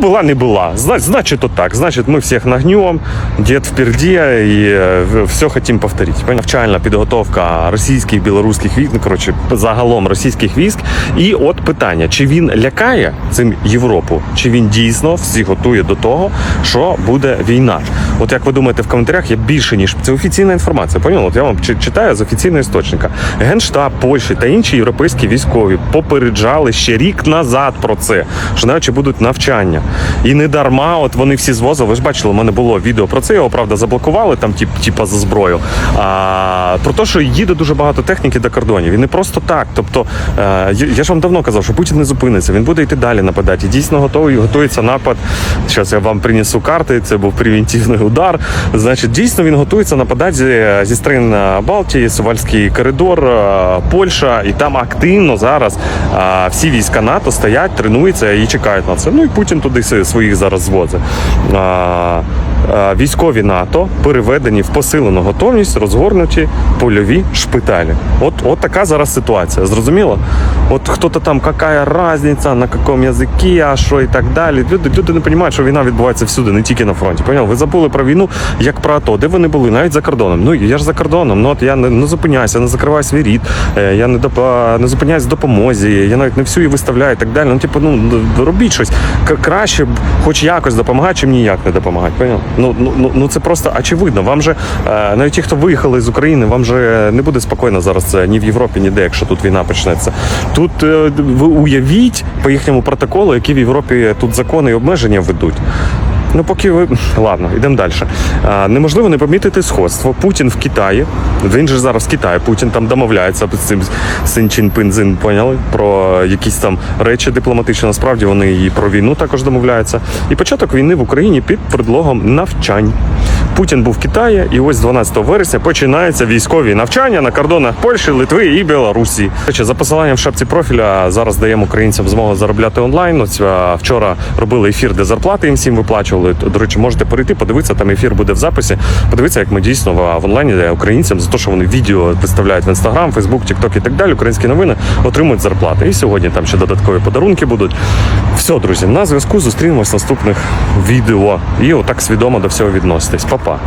была, не была. Значит, значит то так. Значит, мы всех нагнем, дед впереди, и все хотим повторить. Понял? Навчальна підготовка російських, білоруських військ, ну, коротше, загалом російських військ. І от питання: чи він лякає цим Європу, чи він дійсно всіх готує до того, що буде війна? От як ви думаєте, в коментарях є більше ніж це офіційна інформація. Поняли? От я вам чи- читаю з офіційного істочника. Генштаб Польщі та інші європейські військові попереджали ще рік назад про це, що навіть чи будуть навчання. І не дарма, от вони всі звозили. Ви ж бачили, у мене було відео про це. Його правда заблокували там, тип, типа за зброю. А про те, що їде дуже багато техніки до кордонів. І не просто так. Тобто, е, я- ж вам давно казав, що Путін не зупиниться. Він буде йти далі нападати. І дійсно готовий готується напад. Зараз я вам принесу карти. Це був превентивний удар. Значить, дійсно він готується нападати зі, зі сторін е, Балтії, Сувальський коридор, е, Польща, і там активно зараз е, всі війська НАТО стоять, тренуються і чекають на це. Ну і Путін туди си- своїх зараз звозить. Е, Військові НАТО переведені в посилену готовність, розгорнуті польові шпиталі. От, от така зараз ситуація. Зрозуміло? От хто-то там, яка різниця, на якому язикі, а що і так далі. Люди, люди не розуміють, що війна відбувається всюди, не тільки на фронті. Поняв? Ви забули про війну як про АТО, де вони були, навіть за кордоном. Ну я ж за кордоном. Ну от я не, не зупиняюся, не закриваю свій рід, е, я не доп- не зупиняюсь допомозі, я навіть не всю її виставляю і так далі. Ну, типу, ну робіть щось. Краще хоч якось допомагати, чим ніяк не допомагати. Поняв? Ну, ну, ну, ну це просто очевидно. Вам же е, навіть ті, хто виїхали з України, вам же не буде спокійно зараз е, ні в Європі, ніде, якщо тут війна почнеться. Тут е, ви уявіть по їхньому протоколу, які в Європі тут закони і обмеження ведуть. Ну, поки ви ладно, йдемо далі. Неможливо не помітити сходство. Путін в Китаї. Він же зараз в Китаї. Путін там домовляється з цим Син Чин Пинзин, поняли? Про якісь там речі дипломатичні. Насправді вони і про війну також домовляються. І початок війни в Україні під предлогом навчань. Путін був в Китаї, і ось 12 вересня починаються військові навчання на кордонах Польщі, Литви і Білорусі. За посиланням в шапці профіля зараз даємо українцям змогу заробляти онлайн. Ось вчора робили ефір, де зарплати їм всім виплачували. До речі, можете перейти, подивитися. Там ефір буде в записі. Подивитися, як ми дійсно в, онлайні де українцям за те, що вони відео виставляють в інстаграм, Фейсбук, Тікток і так далі. Українські новини отримують зарплати. І сьогодні там ще додаткові подарунки будуть. Все, друзі, на зв'язку зустрінемось в наступних відео. І отак свідомо до всього відноситесь. Па-па.